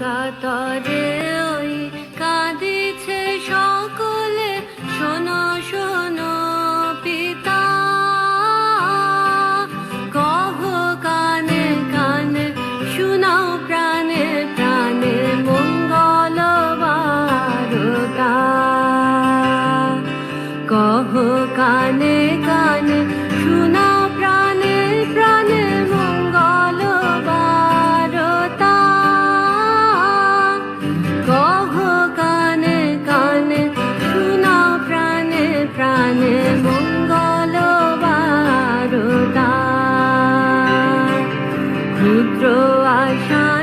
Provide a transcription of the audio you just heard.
কাতরে ওই কাঁদিছে সকলে। শোনো শোনো, পিতা। কহ কানে কানে, শুনাও প্রাণে প্রাণে মঙ্গল বারতা কহ কানে কানে I found.